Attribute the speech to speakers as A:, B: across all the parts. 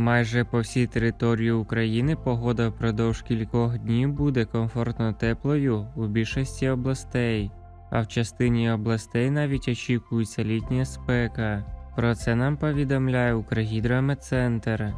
A: Майже по всій території України погода впродовж кількох днів буде комфортно теплою у більшості областей, а в частині областей навіть очікується літня спека. Про це нам повідомляє Укргідрометцентр.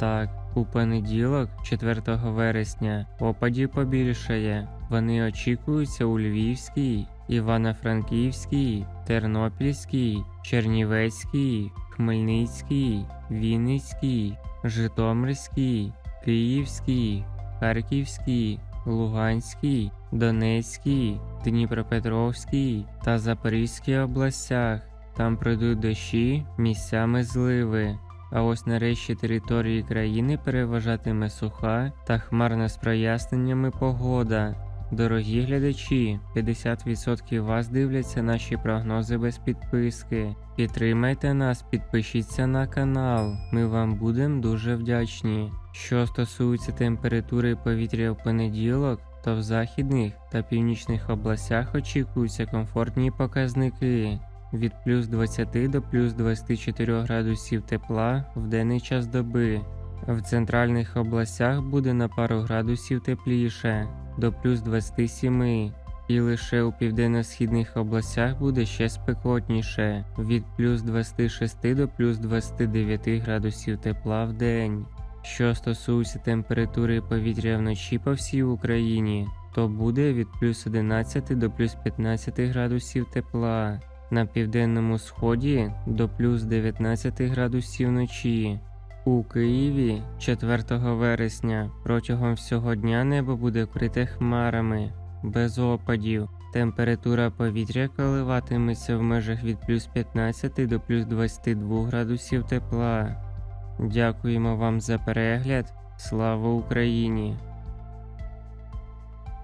A: Так, у понеділок, 4 вересня, опадів побільшає. Вони очікуються у Львівській, Івано-Франківській, Тернопільській, Чернівецькій, Хмельницькій, Вінницькій, Житомирській, Київській, Харківській, Луганській, Донецькій, Дніпропетровській та Запорізькій областях. Там пройдуть дощі, місцями зливи. А ось на решті території країни переважатиме суха та хмарна з проясненнями погода. Дорогі глядачі, 50% вас дивляться наші прогнози без підписки. Підтримайте нас, підпишіться на канал. Ми вам будемо дуже вдячні. Що стосується температури повітря в понеділок, то в західних та північних областях очікуються комфортні показники від плюс 20 до плюс 24 градусів тепла в денний час доби. В центральних областях буде на пару градусів тепліше до плюс 27, і лише у південно-східних областях буде ще спекотніше від плюс 26 до плюс 29 градусів тепла в день. Що стосується температури повітря вночі по всій Україні, то буде від плюс 11 до плюс 15 градусів тепла. На південному сході до плюс 19 градусів вночі. У Києві 4 вересня протягом всього дня небо буде вкрите хмарами, без опадів. Температура повітря коливатиметься в межах від плюс 15 до плюс 22 градусів тепла. Дякуємо вам за перегляд. Слава Україні!